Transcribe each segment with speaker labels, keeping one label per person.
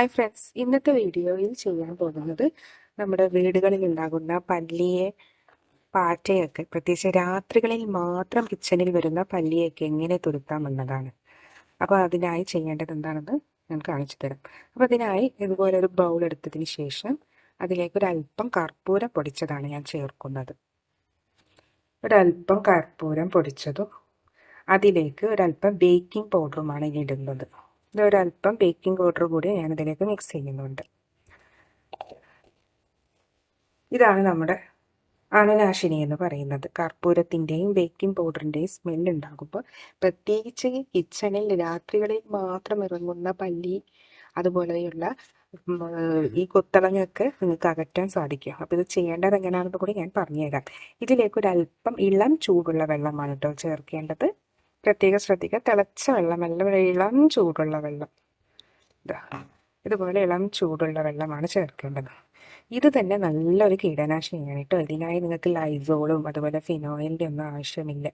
Speaker 1: Hi friends ഇന്നത്തെ വീഡിയോയിൽ ചെയ്യാൻ പോകുന്നത് നമ്മുടെ വീടുകളിൽ ഉണ്ടാകുന്ന പല്ലിയെ പാറ്റയൊക്കെ പ്രത്യേകിച്ച് രാത്രികളിൽ മാത്രം കിച്ചണിൽ വരുന്ന പല്ലിയൊക്കെ എങ്ങനെ തുരുത്താം എന്നതാണ്. അപ്പോൾ അതിനായി ചെയ്യേണ്ടത് എന്താണെന്ന് ഞാൻ കാണിച്ചു തരാം. അപ്പോൾ അതിനായി ഇതുപോലെ ഒരു ബൗൾ എടുത്തതിന് ശേഷം അതിലേക്ക് ഒരല്പം കർപ്പൂരം പൊടിച്ചതാണ് ഞാൻ ചേർക്കുന്നത്. ഒരല്പം കർപ്പൂരം പൊടിച്ചതും അതിലേക്ക് ഒരല്പം ബേക്കിംഗ് പൗഡറുമാണ് ഇനി ഇടുന്നത്. ഇതൊരല്പം ബേക്കിംഗ് പൗഡർ കൂടി ഞാൻ ഇതിലേക്ക് മിക്സ് ചെയ്യുന്നുണ്ട്. ഇതാണ് നമ്മുടെ അണുനാശിനി എന്ന് പറയുന്നത്. കർപ്പൂരത്തിന്റെയും ബേക്കിംഗ് പൗഡറിന്റെയും സ്മെൽ ഉണ്ടാകുമ്പോൾ പ്രത്യേകിച്ച് കിച്ചണിൽ രാത്രികളിൽ മാത്രം ഇറങ്ങുന്ന പല്ലി അതുപോലെയുള്ള ഈ കുത്തളങ്ങൊക്കെ നിങ്ങൾക്ക് അകറ്റാൻ സാധിക്കും. അപ്പോൾ ഇത് ചെയ്യേണ്ടത് എങ്ങനെയാണെന്ന് കൂടി ഞാൻ പറഞ്ഞുതരാം. ഇതിലേക്ക് ഒരു അല്പം ഇളം ചൂടുള്ള വെള്ളമാണ് കേട്ടോ ചേർക്കേണ്ടത്. പ്രത്യേകം ശ്രദ്ധിക്കുക. തിളച്ച വെള്ളമല്ല ഇളം ചൂടുള്ള വെള്ളം. ഇതാ ഇതുപോലെ ഇളം ചൂടുള്ള വെള്ളമാണ് ചേർക്കേണ്ടത്. ഇത് തന്നെ നല്ലൊരു കീടനാശിനിയാണ് കേട്ടോ. ഇതിനായി നിങ്ങൾക്ക് ലൈസോളും അതുപോലെ ഫിനോയിലിന്റെ ഒന്നും ആവശ്യമില്ല.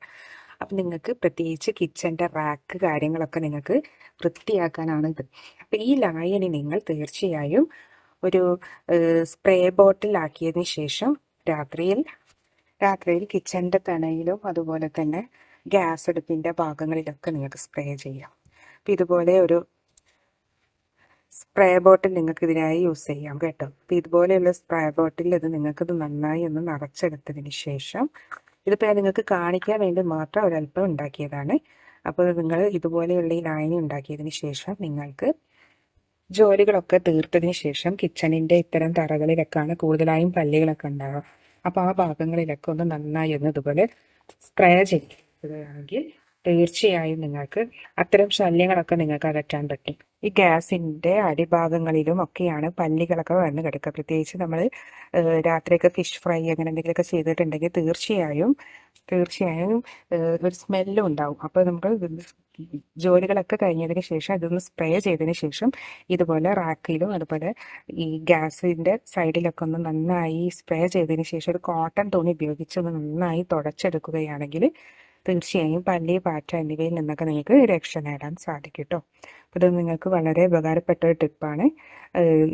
Speaker 1: അപ്പം നിങ്ങൾക്ക് പ്രത്യേകിച്ച് കിച്ചന്റെ റാക്ക് കാര്യങ്ങളൊക്കെ നിങ്ങൾക്ക് വൃത്തിയാക്കാനാണ് ഇത്. അപ്പം ഈ ലായനി നിങ്ങൾ തീർച്ചയായും ഒരു സ്പ്രേ ബോട്ടിലാക്കിയതിന് ശേഷം രാത്രിയിൽ രാത്രിയിൽ കിച്ചന്റെ തണയിലും അതുപോലെ തന്നെ ഗ്യാസ് അടുപ്പിന്റെ ഭാഗങ്ങളിലൊക്കെ നിങ്ങൾക്ക് സ്പ്രേ ചെയ്യാം. അപ്പം ഇതുപോലെ ഒരു സ്പ്രേ ബോട്ടിൽ നിങ്ങൾക്ക് ഇതിനായി യൂസ് ചെയ്യാം കേട്ടോ. അപ്പം ഇതുപോലെയുള്ള സ്പ്രേ ബോട്ടിൽ ഇത് നിങ്ങൾക്കിത് നന്നായി ഒന്ന് നിറച്ചെടുത്തതിന് ശേഷം ഇതിപ്പോൾ നിങ്ങൾക്ക് കാണിക്കാൻ വേണ്ടി മാത്രം ഒരല്പം ഉണ്ടാക്കിയതാണ്. അപ്പോൾ നിങ്ങൾ ഇതുപോലെയുള്ള ഈ ലായനി ഉണ്ടാക്കിയതിന് ശേഷം നിങ്ങൾക്ക് ജോലികളൊക്കെ തീർത്തതിന് ശേഷം കിച്ചണിന്റെ ഇത്തരം തറകളിലൊക്കെയാണ് കൂടുതലായും പല്ലികളൊക്കെ ഉണ്ടാവുക. അപ്പോൾ ആ ഭാഗങ്ങളിലൊക്കെ ഒന്ന് നന്നായി ഒന്ന് ഇതുപോലെ സ്പ്രേ ചെയ്യുകയാണെങ്കിൽ തീർച്ചയായും നിങ്ങൾക്ക് അത്തരം ശല്യങ്ങളൊക്കെ നിങ്ങൾക്ക് അകറ്റാൻ പറ്റും. ഈ ഗ്യാസിന്റെ അടിഭാഗങ്ങളിലും ഒക്കെയാണ് പല്ലികളൊക്കെ വന്ന് കിടക്കുക. പ്രത്യേകിച്ച് നമ്മൾ രാത്രിയൊക്കെ ഫിഷ് ഫ്രൈ അങ്ങനെ എന്തെങ്കിലുമൊക്കെ ചെയ്തിട്ടുണ്ടെങ്കിൽ തീർച്ചയായും തീർച്ചയായും ഒരു സ്മെല്ലും ഉണ്ടാവും. അപ്പോൾ നമുക്ക് ജോലികളൊക്കെ കഴിഞ്ഞതിന് ശേഷം അതൊന്ന് സ്പ്രേ ചെയ്തതിന് ശേഷം ഇതുപോലെ റാക്കിലും അതുപോലെ ഈ ഗ്യാസിന്റെ സൈഡിലൊക്കെ ഒന്ന് നന്നായി സ്പ്രേ ചെയ്തതിന് ശേഷം ഒരു കോട്ടൺ തുണി ഉപയോഗിച്ച് ഒന്ന് നന്നായി തുടച്ചെടുക്കുകയാണെങ്കിൽ തീർച്ചയായും പല്ലി പാറ്റ എന്നിവയിൽ നിന്നൊക്കെ നിങ്ങൾക്ക് രക്ഷ നേടാൻ സാധിക്കും കേട്ടോ അപ്പോൾ ഇത് നിങ്ങൾക്ക് വളരെ ഉപകാരപ്പെട്ട ഒരു ടിപ്പാണ്.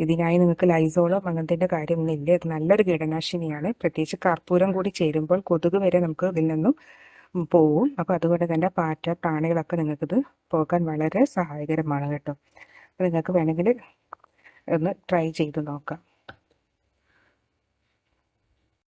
Speaker 1: ഇതിനായി നിങ്ങൾക്ക് ലൈസോളോ അങ്ങനത്തെ കാര്യമൊന്നുമില്ല ഇത് നല്ലൊരു കീടനാശിനിയാണ്. പ്രത്യേകിച്ച് കർപ്പൂരം കൂടി ചേരുമ്പോൾ കൊതുക് വരെ നമുക്ക് ഇതിൽ നിന്നും പോവും. അപ്പോൾ അതുകൊണ്ട് തന്നെ പാറ്റ പ്രാണികളൊക്കെ നിങ്ങൾക്കിത് പോകാൻ വളരെ സഹായകരമാണ് കേട്ടോ. അപ്പോൾ നിങ്ങൾക്ക് വേണമെങ്കിൽ ഒന്ന് ട്രൈ ചെയ്ത് നോക്കാം.